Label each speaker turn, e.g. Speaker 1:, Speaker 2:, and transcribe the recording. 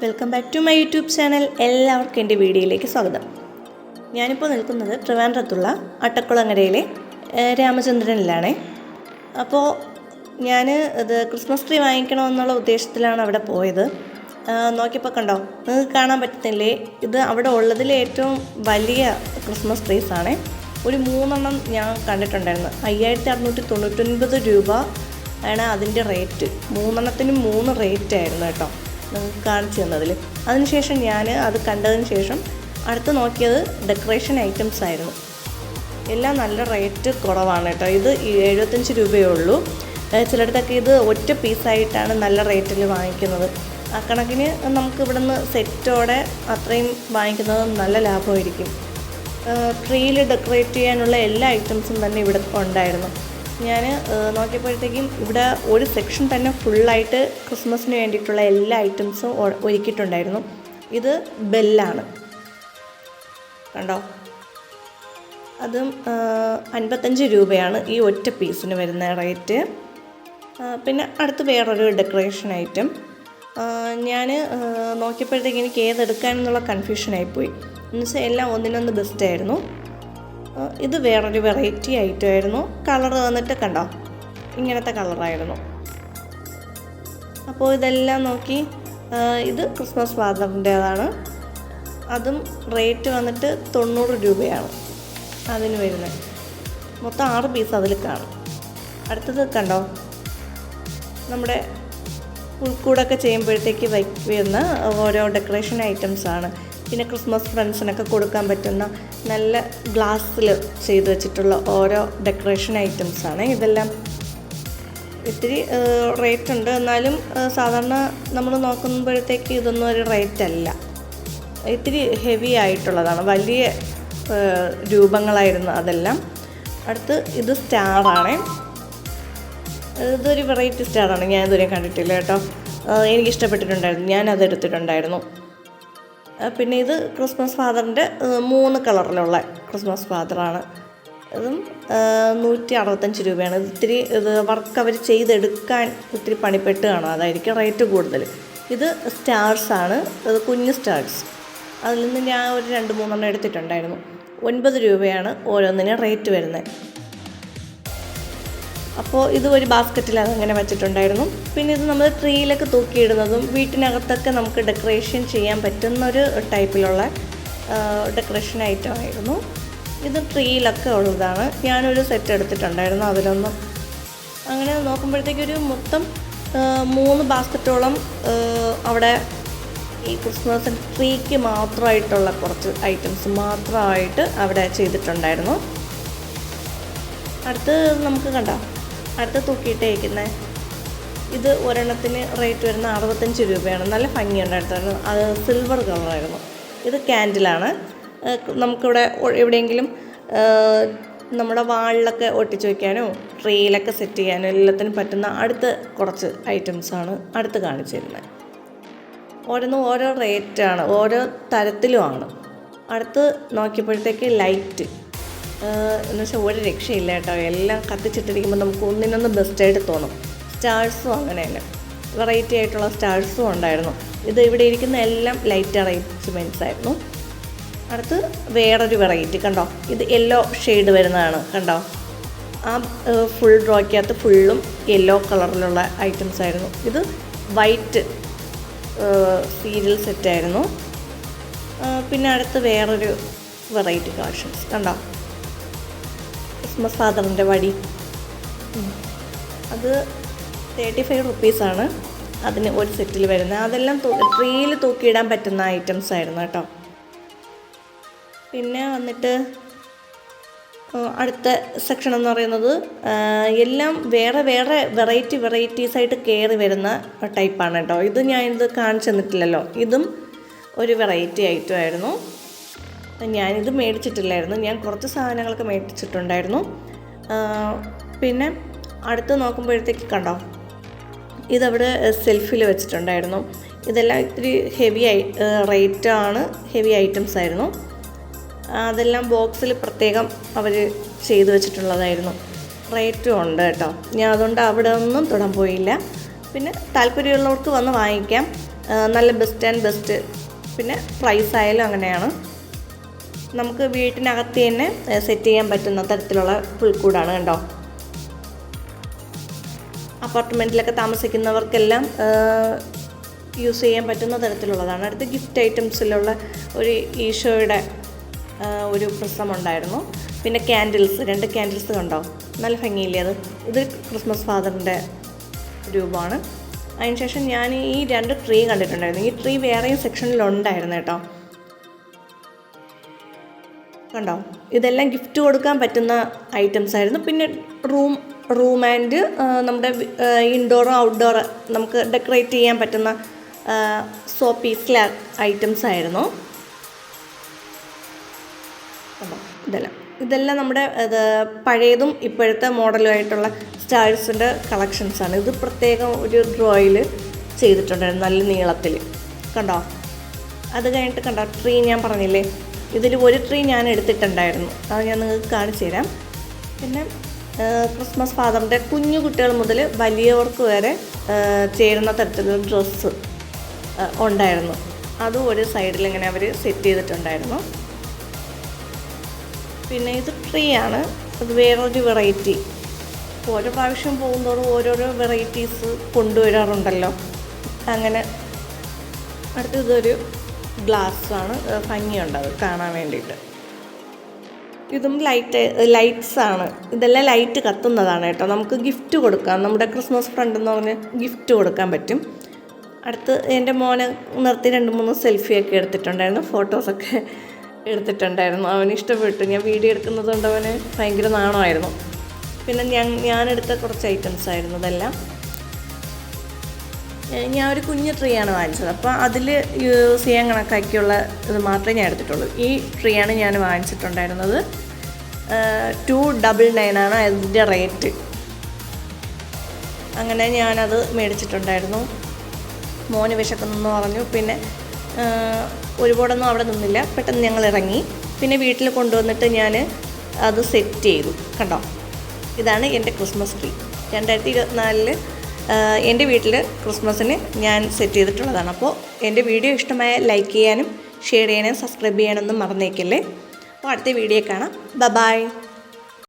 Speaker 1: Welcome back to my YouTube channel. എല്ലാവർക്കും എന്റെ വീഡിയോയിലേക്ക് സ്വാഗതം. ഞാനിപ്പോൾ നിൽക്കുന്നത് ട്രിവാൻഡ്രത്തുള്ള അട്ടക്കുളങ്ങരയിലെ രാമചന്ദ്രനിലാണ്. അപ്പോൾ ഞാൻ ഇത് ക്രിസ്മസ് ട്രീ വാങ്ങിക്കണമെന്നുള്ള ഉദ്ദേശത്തിലാണ് അവിടെ പോയത്. നോക്കിയപ്പോൾ കണ്ടോ നിങ്ങൾക്ക് കാണാൻ പറ്റുന്നില്ലേ? ഇത് അവിടെ ഉള്ളതിൽ ഏറ്റവും വലിയ ക്രിസ്മസ് ട്രീസ് ആണ്. ഒരു മൂന്നെണ്ണം ഞാൻ കണ്ടിട്ടുണ്ടായിരുന്നു. അയ്യായിരത്തി അറുന്നൂറ്റി തൊണ്ണൂറ്റൊൻപത് രൂപ ആണ് അതിന്റെ റേറ്റ് മൂന്നെണ്ണത്തിന് മൂന്ന് റേറ്റ് ആയിരുന്നു കേട്ടോ. നിങ്ങൾക്ക് കാണിച്ചു തന്നതിൽ അതിനുശേഷം ഞാൻ അത് കണ്ടതിന് ശേഷം അടുത്ത് നോക്കിയത് ഡെക്കറേഷൻ ഐറ്റംസ് ആയിരുന്നു. എല്ലാം നല്ല റേറ്റ് കുറവാണ് കേട്ടോ. ഇത് എഴുപത്തഞ്ച് രൂപയേ ഉള്ളൂ. ചിലയിടത്തൊക്കെ ഇത് ഒറ്റ പീസായിട്ടാണ് നല്ല റേറ്റിൽ വാങ്ങിക്കുന്നത്. ആ കണക്കിന് നമുക്ക് ഇവിടുന്ന് സെറ്റോടെ അത്രയും വാങ്ങിക്കുന്നത് നല്ല ലാഭമായിരിക്കും. ട്രീയിൽ ഡെക്കറേറ്റ് ചെയ്യാനുള്ള എല്ലാ ഐറ്റംസും തന്നെ ഇവിടെ ഉണ്ടായിരുന്നു. ഞാൻ നോക്കിയപ്പോഴത്തേക്കും ഇവിടെ ഒരു സെക്ഷൻ തന്നെ ഫുള്ളായിട്ട് ക്രിസ്മസിന് വേണ്ടിയിട്ടുള്ള എല്ലാ ഐറ്റംസും ഒരുക്കിയിട്ടുണ്ടായിരുന്നു. ഇത് ബെല്ലാണ്. കണ്ടോ? അതും അൻപത്തഞ്ച് രൂപയാണ് ഈ ഒറ്റ പീസിന് വരുന്ന റേറ്റ്. പിന്നെ അടുത്ത് വേറൊരു ഡെക്കറേഷൻ ഐറ്റം. ഞാൻ നോക്കിയപ്പോഴത്തേക്ക് എനിക്ക് ഏതെടുക്കാനെന്നുള്ള കൺഫ്യൂഷനായിപ്പോയി. എന്നുവെച്ചാൽ എല്ലാം ഒന്നിനൊന്ന് ബെസ്റ്റ് ആയിരുന്നു ആ, ഇത് വേറൊരു വെറൈറ്റി ആയിരുന്നു കളർ വന്നിട്ട് കണ്ടോ? ഇങ്ങനത്തെ കളറായിരുന്നു അപ്പോൾ ഇതെല്ലാം നോക്കി ഇത് ക്രിസ്മസ് ഫാദറിന്റേതാണ് അതും റേറ്റ് വന്നിട്ട് തൊണ്ണൂറ് രൂപയാണ് അതിന് വരുന്നത്. മൊത്തം ആറ് പീസ് അതിൽ കാണും. അടുത്തത് കണ്ടോ? നമ്മുടെ ഉൾക്കൂടൊക്കെ ചെയ്യുമ്പോഴത്തേക്ക് വയ്ക്കുന്ന ഓരോ ഡെക്കറേഷൻ ഐറ്റംസ് ആണ്. പിന്നെ ക്രിസ്മസ് ഫ്രണ്ട്സിനൊക്കെ കൊടുക്കാൻ പറ്റുന്ന നല്ല ഗ്ലാസ്സിൽ ചെയ്തു വെച്ചിട്ടുള്ള ഓരോ ഡെക്കറേഷൻ ഐറ്റംസാണ് ഇതെല്ലാം ഇത്തിരി റേറ്റ് ഉണ്ട്. എന്നാലും സാധാരണ നമ്മൾ നോക്കുമ്പോഴത്തേക്ക് ഇതൊന്നും ഒരു റേറ്റ് അല്ല. ഇത്തിരി ഹെവി ആയിട്ടുള്ളതാണ്. വലിയ രൂപങ്ങളായിരുന്നു അതെല്ലാം. അടുത്ത് ഇത് സ്റ്റാറാണ് ഇതൊരു വെറൈറ്റി സ്റ്റാറാണ് ഞാൻ ഇതുവരെ കണ്ടിട്ടില്ല കേട്ടോ. എനിക്കിഷ്ടപ്പെട്ടിട്ടുണ്ടായിരുന്നു. ഞാൻ എടുത്തിട്ടുണ്ടായിരുന്നു പിന്നെ ഇത് ക്രിസ്മസ് ഫാദറിന്റെ മൂന്ന് കളറിലുള്ള ക്രിസ്മസ് ഫാദറാണ്. ഇതും നൂറ്റി അറുപത്തഞ്ച് രൂപയാണ്. ഇത് ഇത്തിരി ഇത് വർക്ക് അവർ ചെയ്തെടുക്കാൻ ഇത്തിരി പണിപ്പെട്ട് കാണും. അതായിരിക്കും റേറ്റ് കൂടുതൽ. ഇത് സ്റ്റാർസ് ആണ്. ഇത് കുഞ്ഞ് സ്റ്റാർസ്. അതിൽ നിന്ന് ഞാൻ ഒരു രണ്ട് മൂന്നെണ്ണം എടുത്തിട്ടുണ്ടായിരുന്നു. ഒൻപത് രൂപയാണ് ഓരോന്നിനും റേറ്റ് വരുന്നത്. അപ്പോൾ ഇത് ഒരു ബാസ്ക്കറ്റിൽ അതങ്ങനെ വെച്ചിട്ടുണ്ടായിരുന്നു. പിന്നെ ഇത് നമ്മൾ ട്രീയിലൊക്കെ തൂക്കിയിടുന്നതും വീട്ടിനകത്തൊക്കെ നമുക്ക് ഡെക്കറേഷൻ ചെയ്യാൻ പറ്റുന്ന ഒരു ടൈപ്പിലുള്ള ഡെക്കറേഷൻ ഐറ്റം ആയിരുന്നു. ഇത് ട്രീയിലൊക്കെ ഉള്ളതാണ്. ഞാനൊരു സെറ്റ് എടുത്തിട്ടുണ്ടായിരുന്നു അതിലൊന്നും. അങ്ങനെ നോക്കുമ്പോഴത്തേക്കൊരു മൊത്തം മൂന്ന് ബാസ്ക്കറ്റോളം അവിടെ ഈ ക്രിസ്മസ് ട്രീക്ക് മാത്രമായിട്ടുള്ള കുറച്ച് ഐറ്റംസ് മാത്രമായിട്ട് അവിടെ ചെയ്തിട്ടുണ്ടായിരുന്നു. അടുത്ത് നമുക്ക് കണ്ടോ. അടുത്ത് തൂക്കിയിട്ടേക്കുന്നത് ഇത് ഒരെണ്ണത്തിന് റേറ്റ് വരുന്ന അറുപത്തഞ്ച് രൂപയാണ്. നല്ല ഭംഗിയുണ്ട് ഭംഗിയുണ്ടായിരുന്നു അത് സിൽവർ കളറായിരുന്നു ഇത് ക്യാൻഡിലാണ് നമുക്കിവിടെ എവിടെയെങ്കിലും നമ്മുടെ വാളിലൊക്കെ ഒട്ടിച്ച് വയ്ക്കാനോ ട്രീയിലൊക്കെ സെറ്റ് ചെയ്യാനോ എല്ലാത്തിനും പറ്റുന്ന അടുത്ത കുറച്ച് ഐറ്റംസാണ് അടുത്ത് കാണിച്ചു തരുന്നത് ഓരോന്നും ഓരോ റേറ്റാണ് ഓരോ തരത്തിലുമാണ് അടുത്ത് നോക്കിയപ്പോഴത്തേക്ക് ലൈറ്റ് എന്ന് വെച്ചാൽ ഒരു രക്ഷയില്ല കേട്ടോ. എല്ലാം കത്തിച്ചിട്ടിരിക്കുമ്പോൾ നമുക്ക് ഒന്നിനൊന്ന് ബെസ്റ്റായിട്ട് തോന്നും. സ്റ്റാർസും അങ്ങനെ തന്നെ വെറൈറ്റി ആയിട്ടുള്ള സ്റ്റാർസും ഉണ്ടായിരുന്നു. ഇത് ഇവിടെ ഇരിക്കുന്ന എല്ലാം ലൈറ്റ് അറേഞ്ച്മെന്റ്സ് ആയിരുന്നു. അടുത്ത് വേറൊരു വെറൈറ്റി കണ്ടോ? ഇത് യെല്ലോ ഷെയ്ഡ് വരുന്നതാണ് കണ്ടോ? ആ ഫുൾ ഡ്രോയ്ക്കകത്ത് ഫുള്ളും യെല്ലോ കളറിലുള്ള ഐറ്റംസ് ആയിരുന്നു. ഇത് വൈറ്റ് സീരിയൽ സെറ്റായിരുന്നു പിന്നെ അടുത്ത് വേറൊരു വെറൈറ്റി കളക്ഷൻസ് കണ്ടോ? ക്രിസ്മസ് ഫാദറിന്റെ വടി. അത് തേർട്ടി ഫൈവ് റുപ്പീസാണ് അതിന് ഒരു സെറ്റിൽ വരുന്നത്. അതെല്ലാം ട്രീയിൽ തൂക്കിയിടാൻ പറ്റുന്ന ഐറ്റംസ് ആയിരുന്നു കേട്ടോ. പിന്നെ വന്നിട്ട് അടുത്ത സെക്ഷൻ എന്ന് പറയുന്നത് എല്ലാം വേറെ വേറെ വെറൈറ്റി വെറൈറ്റീസ് ആയിട്ട് കയറി വരുന്ന ടൈപ്പാണ് കേട്ടോ. ഇത് ഞാൻ കാണിച്ചു തന്നിട്ടില്ലല്ലോ. ഇതും ഒരു വെറൈറ്റി ഐറ്റം ആയിരുന്നു. ഞാനിത് മേടിച്ചിട്ടില്ലായിരുന്നു. ഞാൻ കുറച്ച് സാധനങ്ങളൊക്കെ മേടിച്ചിട്ടുണ്ടായിരുന്നു. പിന്നെ അടുത്ത് നോക്കുമ്പോഴത്തേക്ക് കണ്ടോ? ഇതവിടെ സെൽഫിൽ വെച്ചിട്ടുണ്ടായിരുന്നു. ഇതെല്ലാം ഇത്തിരി ഹെവി ഐ റേറ്റാണ് ഹെവി ഐറ്റംസ് ആയിരുന്നു. അതെല്ലാം ബോക്സിൽ പ്രത്യേകം അവർ ചെയ്തു വെച്ചിട്ടുള്ളതായിരുന്നു. റേറ്റും ഉണ്ട് കേട്ടോ. ഞാൻ അതുകൊണ്ട് അവിടെ ഒന്നും തൊടാൻ പോയില്ല. പിന്നെ താല്പര്യമുള്ളവർക്ക് വന്ന് വാങ്ങിക്കാം. നല്ല ബെസ്റ്റ് ആൻഡ് ബെസ്റ്റ്. പിന്നെ പ്രൈസ് ആയാലും അങ്ങനെയാണ്. നമുക്ക് വീട്ടിനകത്ത് തന്നെ സെറ്റ് ചെയ്യാൻ പറ്റുന്ന തരത്തിലുള്ള പുൽക്കൂടാണ് കണ്ടോ? അപ്പാർട്ട്മെന്റിലൊക്കെ താമസിക്കുന്നവർക്കെല്ലാം യൂസ് ചെയ്യാൻ പറ്റുന്ന തരത്തിലുള്ളതാണ്. അടുത്ത് ഗിഫ്റ്റ് ഐറ്റംസിലുള്ള ഒരു ഈശോയുടെ ഒരു പ്രശ്നമുണ്ടായിരുന്നു. പിന്നെ ക്യാൻഡിൽസ് രണ്ട് ക്യാൻഡിൽസ് കണ്ടോ? നല്ല ഭംഗിയില്ലേ അത്? ഇത് ക്രിസ്മസ് ഫാദറിന്റെ രൂപമാണ്. അതിനുശേഷം ഞാൻ ഈ രണ്ട് ട്രീ കണ്ടിട്ടുണ്ടായിരുന്നു. ഈ ട്രീ വേറെയും സെക്ഷനിലുണ്ടായിരുന്നു കേട്ടോ. കണ്ടോ? ഇതെല്ലാം ഗിഫ്റ്റ് കൊടുക്കാൻ പറ്റുന്ന ഐറ്റംസ് ആയിരുന്നു. പിന്നെ റൂം റൂം ആൻഡ് നമ്മുടെ ഇൻഡോറും ഔട്ട്ഡോർ നമുക്ക് ഡെക്കറേറ്റ് ചെയ്യാൻ പറ്റുന്ന സോ സ്ലാബ് ഐറ്റംസ് ആയിരുന്നു. ഇതെല്ലാം. ഇതെല്ലാം നമ്മുടെ പഴയതും ഇപ്പോഴത്തെ മോഡലുമായിട്ടുള്ള സ്റ്റാഴ്സിന്റെ കളക്ഷൻസാണ് ഇത് പ്രത്യേകം ഒരു ഡ്രോയിൽ ചെയ്തിട്ടുണ്ടായിരുന്നു നല്ല നീളത്തിൽ കണ്ടോ? അത് കഴിഞ്ഞിട്ട് കണ്ടോ? ട്രീ ഞാൻ പറഞ്ഞില്ലേ? ഇതിൽ ഒരു ട്രീ ഞാൻ എടുത്തിട്ടുണ്ടായിരുന്നു അത് ഞാൻ നിങ്ങൾക്ക് കാണിച്ചു തരാം. പിന്നെ ക്രിസ്മസ് ഫാദറിന്റെ കുഞ്ഞു കുട്ടികൾ മുതൽ വലിയവർക്ക് വരെ ചേരുന്ന തരത്തിലുള്ള ഡ്രസ്സ് ഉണ്ടായിരുന്നു. അതും ഒരു സൈഡിൽ ഇങ്ങനെ അവർ സെറ്റ് ചെയ്തിട്ടുണ്ടായിരുന്നു. പിന്നെ ഇത് ട്രീ ആണ് അത് വേറൊരു വെറൈറ്റി. ഓരോ പ്രാവശ്യം പോകുന്നതോറും ഓരോരോ വെറൈറ്റീസ് കൊണ്ടുവരാറുണ്ടല്ലോ. അങ്ങനെ അടുത്ത ഇതൊരു ഗ്ലാസ് ആണ് ഏഹ് ഭംഗിയുണ്ട് അത് കാണാൻ വേണ്ടിയിട്ട്. ഇതും ലൈറ്റ് ലൈറ്റ്സ് ആണ് ഇതെല്ലാം ലൈറ്റ് കത്തുന്നതാണ് കേട്ടോ. നമുക്ക് ഗിഫ്റ്റ് കൊടുക്കാം. നമ്മുടെ ക്രിസ്മസ് ഫ്രണ്ട് എന്ന് പറഞ്ഞ് ഗിഫ്റ്റ് കൊടുക്കാൻ പറ്റും. അടുത്ത് എന്റെ മോനെ നിർത്തി രണ്ട് മൂന്ന് സെൽഫിയൊക്കെ എടുത്തിട്ടുണ്ടായിരുന്നു. ഫോട്ടോസൊക്കെ എടുത്തിട്ടുണ്ടായിരുന്നു. അവന് ഇഷ്ടപ്പെട്ടു. ഞാൻ വീഡിയോ എടുക്കുന്നത് കൊണ്ട് അവന് ഭയങ്കര നാണമായിരുന്നു. പിന്നെ ഞാൻ ഞാനെടുത്ത കുറച്ച് ഐറ്റംസ് ആയിരുന്നു ഇതെല്ലാം. ഞാൻ ഒരു കുഞ്ഞു ട്രീ ആണ് വാങ്ങിച്ചത്. അപ്പോൾ അതിൽ യൂസ് ചെയ്യാൻ കണക്കാക്കിയുള്ള ഇത് മാത്രമേ ഞാൻ എടുത്തിട്ടുള്ളൂ. ഈ ട്രീ ആണ് ഞാൻ വാങ്ങിച്ചിട്ടുണ്ടായിരുന്നത്. ടു ഡബിൾ നയൻ ആണ് അതിന്റെ റേറ്റ് അങ്ങനെ ഞാനത് മേടിച്ചിട്ടുണ്ടായിരുന്നു. മോന് വിശക്കുന്നെന്ന് പറഞ്ഞു. പിന്നെ ഒരുപാടൊന്നും അവിടെ നിന്നില്ല. പെട്ടെന്ന് ഞങ്ങൾ ഇറങ്ങി. പിന്നെ വീട്ടിൽ കൊണ്ടുവന്നിട്ട് ഞാൻ അത് സെറ്റ് ചെയ്തു. കണ്ടോ? ഇതാണ് എന്റെ ക്രിസ്മസ് ട്രീ രണ്ടായിരത്തി ഇരുപത്തിനാലിൽ എന്റെ വീട്ടിൽ ക്രിസ്മസിന് ഞാൻ സെറ്റ് ചെയ്തിട്ടുള്ളതാണ്. അപ്പോൾ എന്റെ വീഡിയോ ഇഷ്ടമായ ലൈക്ക് ചെയ്യാനും ഷെയർ ചെയ്യാനും സബ്സ്ക്രൈബ് ചെയ്യാനൊന്നും മറന്നേക്കല്ലേ. അപ്പോൾ അടുത്ത വീഡിയോ കാണാം. ബ ബായ്